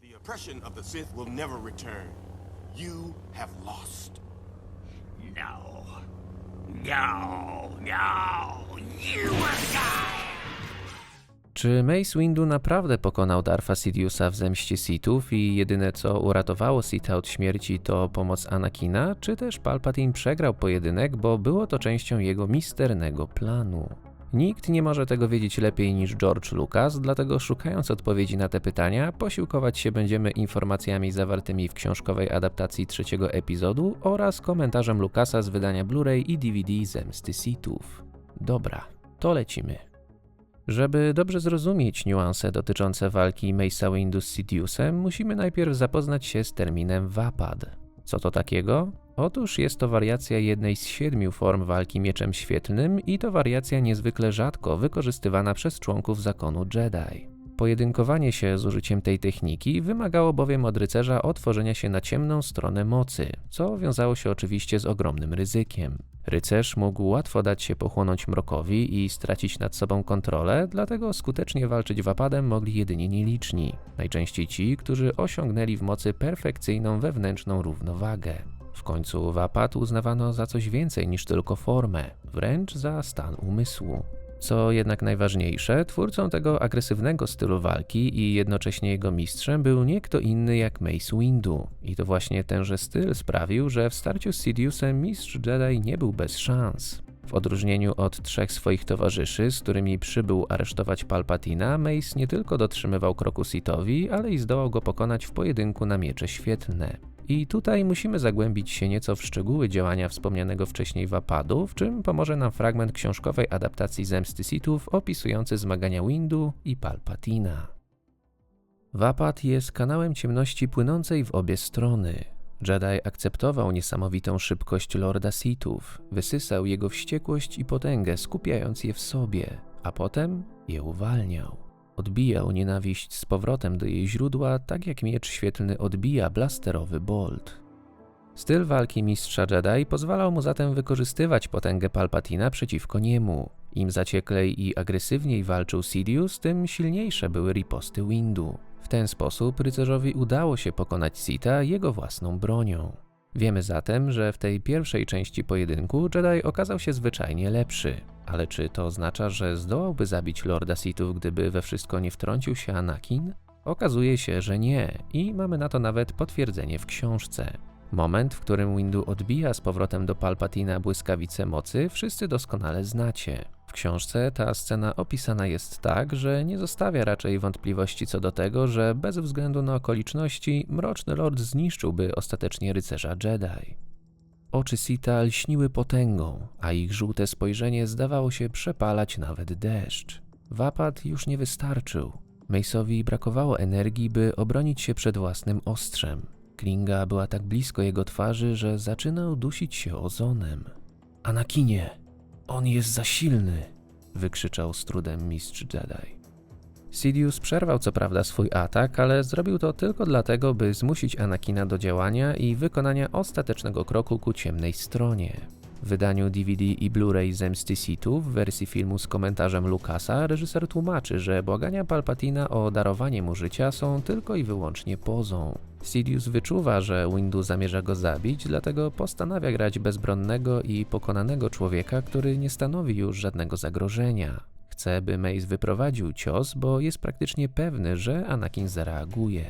The oppression of the Sith will never return. You have lost. No. No, no. You will die. Czy Mace Windu naprawdę pokonał Darfa Sidious'a w zemście Sithów i jedyne co uratowało Sitha od śmierci to pomoc Anakina, czy też Palpatine przegrał pojedynek, bo było to częścią jego misternego planu? Nikt nie może tego wiedzieć lepiej niż George Lucas, dlatego szukając odpowiedzi na te pytania, posiłkować się będziemy informacjami zawartymi w książkowej adaptacji trzeciego epizodu oraz komentarzem Lucasa z wydania Blu-ray i DVD Zemsty Sithów. Dobra, to lecimy. Żeby dobrze zrozumieć niuanse dotyczące walki Mace'a Windu z Sidiousem, musimy najpierw zapoznać się z terminem Wapad. Co to takiego? Otóż jest to wariacja jednej z siedmiu form walki mieczem świetlnym i to wariacja niezwykle rzadko wykorzystywana przez członków zakonu Jedi. Pojedynkowanie się z użyciem tej techniki wymagało bowiem od rycerza otworzenia się na ciemną stronę mocy, co wiązało się oczywiście z ogromnym ryzykiem. Rycerz mógł łatwo dać się pochłonąć mrokowi i stracić nad sobą kontrolę, dlatego skutecznie walczyć wapadem mogli jedynie nieliczni, najczęściej ci, którzy osiągnęli w mocy perfekcyjną wewnętrzną równowagę. W końcu wapad uznawano za coś więcej niż tylko formę, wręcz za stan umysłu. Co jednak najważniejsze, twórcą tego agresywnego stylu walki i jednocześnie jego mistrzem był nie kto inny jak Mace Windu. I to właśnie tenże styl sprawił, że w starciu z Sidiousem mistrz Jedi nie był bez szans. W odróżnieniu od trzech swoich towarzyszy, z którymi przybył aresztować Palpatina, Mace nie tylko dotrzymywał kroku Sithowi, ale i zdołał go pokonać w pojedynku na miecze świetlne. I tutaj musimy zagłębić się nieco w szczegóły działania wspomnianego wcześniej Wapadu, w czym pomoże nam fragment książkowej adaptacji Zemsty Sithów opisujący zmagania Windu i Palpatina. Wapad jest kanałem ciemności płynącej w obie strony. Jedi akceptował niesamowitą szybkość Lorda Sithów, wysysał jego wściekłość i potęgę, skupiając je w sobie, a potem je uwalniał. Odbijał nienawiść z powrotem do jej źródła, tak jak miecz świetlny odbija blasterowy bolt. Styl walki mistrza Jedi pozwalał mu zatem wykorzystywać potęgę Palpatina przeciwko niemu. Im zacieklej i agresywniej walczył Sidious, tym silniejsze były riposty Windu. W ten sposób rycerzowi udało się pokonać Sita jego własną bronią. Wiemy zatem, że w tej pierwszej części pojedynku Jedi okazał się zwyczajnie lepszy. Ale czy to oznacza, że zdołałby zabić Lorda Sithów, gdyby we wszystko nie wtrącił się Anakin? Okazuje się, że nie i mamy na to nawet potwierdzenie w książce. Moment, w którym Windu odbija z powrotem do Palpatina błyskawice mocy, wszyscy doskonale znacie. W książce ta scena opisana jest tak, że nie zostawia raczej wątpliwości co do tego, że bez względu na okoliczności Mroczny Lord zniszczyłby ostatecznie rycerza Jedi. Oczy Sita lśniły potęgą, a ich żółte spojrzenie zdawało się przepalać nawet deszcz. Wapad już nie wystarczył. Mace'owi brakowało energii, by obronić się przed własnym ostrzem. Klinga była tak blisko jego twarzy, że zaczynał dusić się ozonem. Anakinie, on jest za silny, wykrzyczał z trudem mistrz Jedi. Sidious przerwał co prawda swój atak, ale zrobił to tylko dlatego, by zmusić Anakina do działania i wykonania ostatecznego kroku ku ciemnej stronie. W wydaniu DVD i Blu-ray Zemsty Sithów w wersji filmu z komentarzem Lucasa reżyser tłumaczy, że błagania Palpatina o darowanie mu życia są tylko i wyłącznie pozą. Sidious wyczuwa, że Windu zamierza go zabić, dlatego postanawia grać bezbronnego i pokonanego człowieka, który nie stanowi już żadnego zagrożenia. Chce, by Mace wyprowadził cios, bo jest praktycznie pewny, że Anakin zareaguje.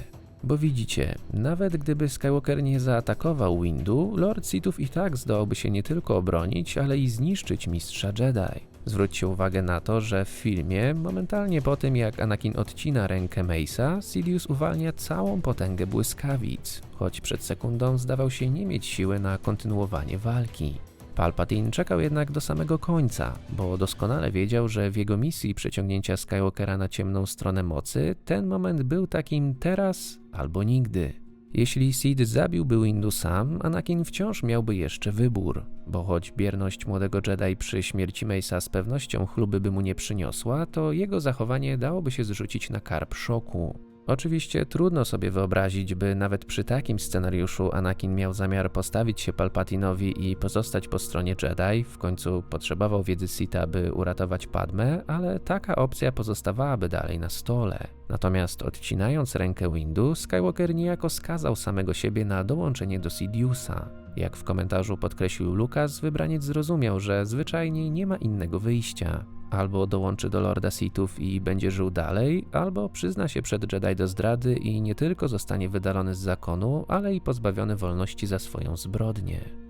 Bo widzicie, nawet gdyby Skywalker nie zaatakował Windu, Lord Sithów i tak zdołałby się nie tylko obronić, ale i zniszczyć mistrza Jedi. Zwróćcie uwagę na to, że w filmie, momentalnie po tym jak Anakin odcina rękę Mace'a, Sidious uwalnia całą potęgę błyskawic, choć przed sekundą zdawał się nie mieć siły na kontynuowanie walki. Palpatine czekał jednak do samego końca, bo doskonale wiedział, że w jego misji przeciągnięcia Skywalkera na ciemną stronę mocy ten moment był takim teraz albo nigdy. Jeśli Sid zabiłby Windu sam, Anakin wciąż miałby jeszcze wybór, bo choć bierność młodego Jedi przy śmierci Mace'a z pewnością chluby by mu nie przyniosła, to jego zachowanie dałoby się zrzucić na karp szoku. Oczywiście trudno sobie wyobrazić, by nawet przy takim scenariuszu Anakin miał zamiar postawić się Palpatinowi i pozostać po stronie Jedi, w końcu potrzebował wiedzy Sita, by uratować Padmę, ale taka opcja pozostawałaby dalej na stole. Natomiast odcinając rękę Windu, Skywalker niejako skazał samego siebie na dołączenie do Sidiousa. Jak w komentarzu podkreślił Lucas, wybraniec zrozumiał, że zwyczajnie nie ma innego wyjścia. Albo dołączy do Lorda Sithów i będzie żył dalej, albo przyzna się przed Jedi do zdrady i nie tylko zostanie wydalony z zakonu, ale i pozbawiony wolności za swoją zbrodnię.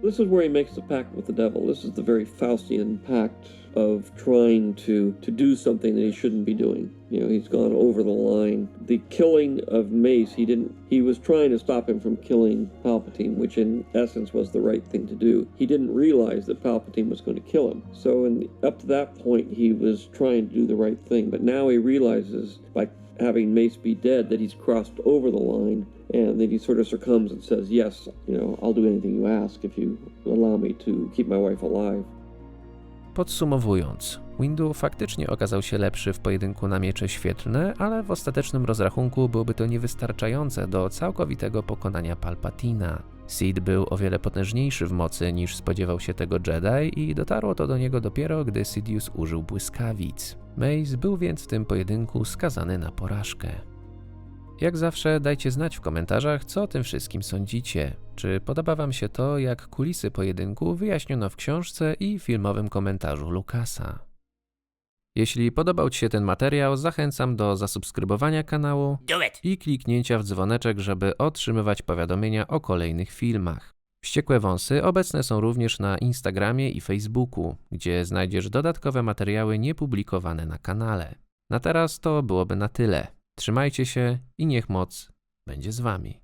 This is where he makes the pact with the devil. This is the very Faustian pact of trying to to do something that he shouldn't be doing. You know, he's gone over the line. The killing of Mace, he didn't. He was trying to stop him from killing Palpatine, which in essence was the right thing to do. He didn't realize that Palpatine was going to kill him. So, in up to that point, he was trying to do the right thing. But now he realizes by having Mace be dead that he's crossed over the line and then he sort of succumbs and says, Yes, you know, I'll do anything you ask if you allow me to keep my wife alive. Podsumowując, Windu faktycznie okazał się lepszy w pojedynku na miecze świetlne, ale w ostatecznym rozrachunku byłoby to niewystarczające do całkowitego pokonania Palpatina. Sid był o wiele potężniejszy w mocy niż spodziewał się tego Jedi i dotarło to do niego dopiero, gdy Sidious użył błyskawic. Mace był więc w tym pojedynku skazany na porażkę. Jak zawsze dajcie znać w komentarzach, co o tym wszystkim sądzicie. Czy podoba Wam się to, jak kulisy pojedynku wyjaśniono w książce i filmowym komentarzu Lukasa? Jeśli podobał Ci się ten materiał, zachęcam do zasubskrybowania kanału i kliknięcia w dzwoneczek, żeby otrzymywać powiadomienia o kolejnych filmach. Wściekłe Wąsy obecne są również na Instagramie i Facebooku, gdzie znajdziesz dodatkowe materiały niepublikowane na kanale. Na teraz to byłoby na tyle. Trzymajcie się i niech moc będzie z Wami.